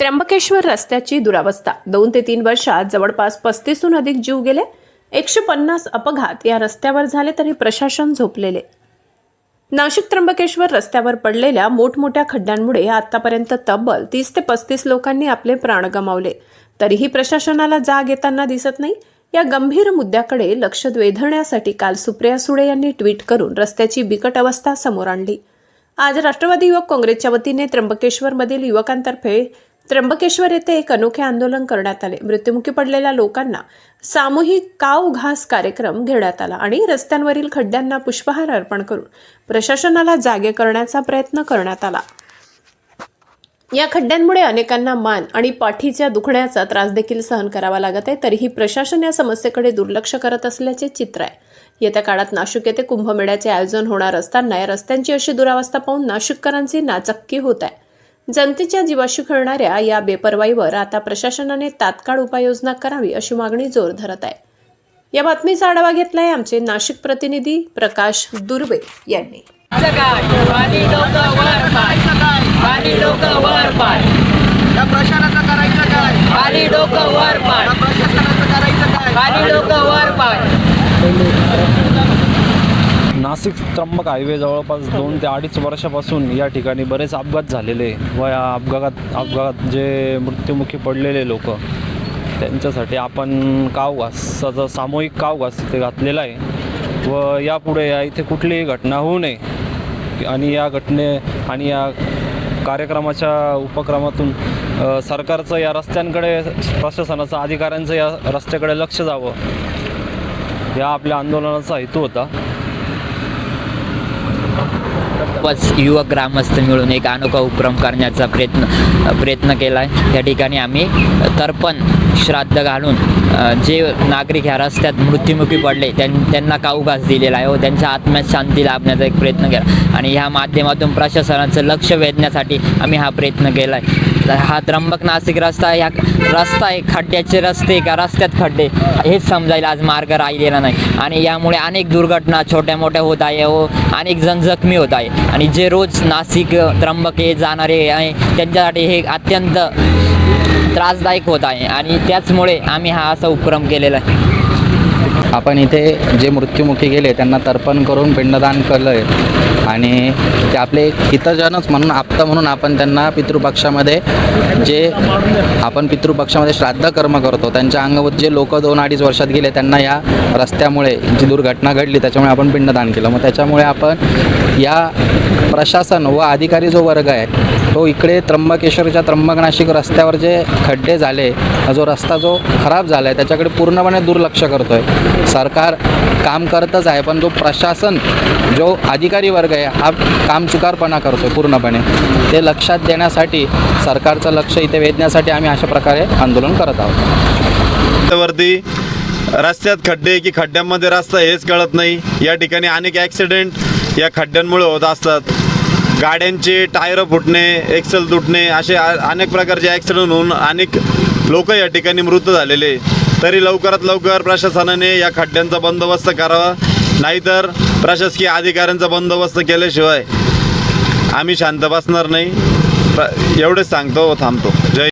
त्र्यंबकेश्वर रस्त्याची दुरावस्था. दोन ते तीन वर्षात जवळपास पस्तीसहून अधिक जीव गेले. एकशे पन्नास अपघात या रस्त्यावर झाले तरी प्रशासन झोपलेले. नाशिक त्र्यंबकेश्वर रस्त्यावर पडलेल्या मोठमोठ्या खड्ड्यांमुळे आतापर्यंत तब्बल तीस ते पस्तीस लोकांनी आपले प्राण गमावले. तरीही प्रशासनाला जाग येताना दिसत नाही. या गंभीर मुद्द्याकडे लक्ष वेधण्यासाठी काल सुप्रिया सुळे यांनी ट्विट करून रस्त्याची बिकट अवस्था समोर आणली. आज राष्ट्रवादी युवक काँग्रेसच्या वतीने त्र्यंबकेश्वरमधील युवकांतर्फे त्र्यंबकेश्वर येथे एक अनोखे आंदोलन करण्यात आले. मृत्युमुखी पडलेल्या लोकांना सामूहिक काव घास कार्यक्रम घेण्यात आला आणि रस्त्यांवरील खड्ड्यांना पुष्पहार अर्पण करून प्रशासनाला जागे करण्याचा प्रयत्न करण्यात आला. या खड्ड्यांमुळे अनेकांना मान आणि पाठीच्या दुखण्याचा त्रास देखील सहन करावा लागत आहे. तरीही प्रशासन या समस्येकडे दुर्लक्ष करत असल्याचे चित्र आहे. येत्या काळात नाशिक येथे कुंभमेळ्याचे आयोजन होणार असताना या रस्त्यांची अशी दुरावस्था पाहून नाशिककरांची नाचक्की होत आहे. जनतेच्या जीवाशी खेळणाऱ्या या बेपरवाईवर आता प्रशासनाने तात्काळ उपाययोजना करावी अशी मागणी जोर धरत आहे. या बातमीचा आढावा घेतलाय आमचे नाशिक प्रतिनिधी प्रकाश दुर्वे यांनी. नाशिक त्र्यंबक हायवे जवळपास दोन ते अडीच वर्षापासून या ठिकाणी बरेच अपघात झालेले व या अपघात अपघात जे मृत्युमुखी पडलेले लोक त्यांच्यासाठी आपण कावघासाचा सामूहिक कावघास इथे घातलेला आहे. व यापुढे या इथे कुठलीही घटना होऊ नये. आणि या घटने आणि या कार्यक्रमाच्या उपक्रमातून सरकारचं या रस्त्यांकडे प्रशासनाचं अधिकाऱ्यांचं या रस्त्याकडे लक्ष जावं. या आपल्या आंदोलनाचा हेतू होता. पाच युवक ग्रामस्थ मिळून एक अनोखा उपक्रम करण्याचा प्रयत्न प्रयत्न केला आहे त्या ठिकाणी आम्ही तर्पण श्राद्ध घालून जे नागरिक ह्या रस्त्यात मृत्युमुखी पडले त्यां त्यांना काऊघास दिलेला आहे व त्यांच्या आत्म्यात शांती लाभण्याचा एक प्रयत्न केला. आणि ह्या माध्यमातून प्रशासनाचं लक्ष वेधण्यासाठी आम्ही हा प्रयत्न केला आहे हा त्र्यंबक नाशिक रस्ता ह्या रस्ता आहे खड्ड्याचे रस्ते का रस्त्यात खड्डे. हेच समजायला आज मार्ग राहिलेला नाही. आणि यामुळे अनेक दुर्घटना छोट्या मोठ्या होत आहे व अनेक जण जखमी होत आहे. आणि जे रोज नाशिक त्र्यंबके जाणारे आहे त्यांच्यासाठी हे अत्यंत त्रासदायक होत आहे. आणि त्याचमुळे आम्ही हा असा उपक्रम केलेला आहे. आपण इथे जे मृत्युमुखी गेले त्यांना तर्पण करून पिंडदान केलं आहे आणि ते आपले हितजनच म्हणून आप्त म्हणून आपण त्यांना पितृपक्षामध्ये जे आपण पितृपक्षामध्ये श्राद्ध कर्म करतो त्यांच्या अंगावर जे लोक दोन अडीच वर्षात गेले त्यांना या रस्त्यामुळे जी दुर्घटना घडली त्याच्यामुळे आपण पिंडदान केलं. मग त्याच्यामुळे आपण या प्रशासन व अधिकारी जो वर्ग आहे तो इकडे त्र्यंबकेश्वरच्या त्र्यंबक नाशिक रस्त्यावर जे खड्डे झाले जो रस्ता जो खराब झाला आहे त्याच्याकडे पूर्णपणे दुर्लक्ष करतो आहे सरकार काम करतच आहे पण जो प्रशासन जो अधिकारी वर्ग आहे हा काम चुकारपणा करतो आहे पूर्णपणे. ते लक्षात देण्यासाठी सरकारचं लक्ष इथे वेधण्यासाठी आम्ही अशा प्रकारे आंदोलन करत आहोत. वरती रस्त्यात खड्डे की खड्ड्यांमध्ये रस्ता हेच कळत नाही. या ठिकाणी अनेक ॲक्सिडेंट या खड्ड्यांमुळे होत असतात. गाड्यांचे टायर फुटणे एक्सेल तुटणे असे अनेक प्रकारचे ॲक्सिडेंट होऊन अनेक लोक या ठिकाणी मृत झालेले. तरी लवकरात लवकर प्रशासनाने या खड्ड्यांचा बंदोबस्त करावा. नाहीतर प्रशासकीय अधिकाऱ्यांचा बंदोबस्त केल्याशिवाय आम्ही शांत बसणार नाही. एवढंच एवढेच सांगतो व थांबतो. जय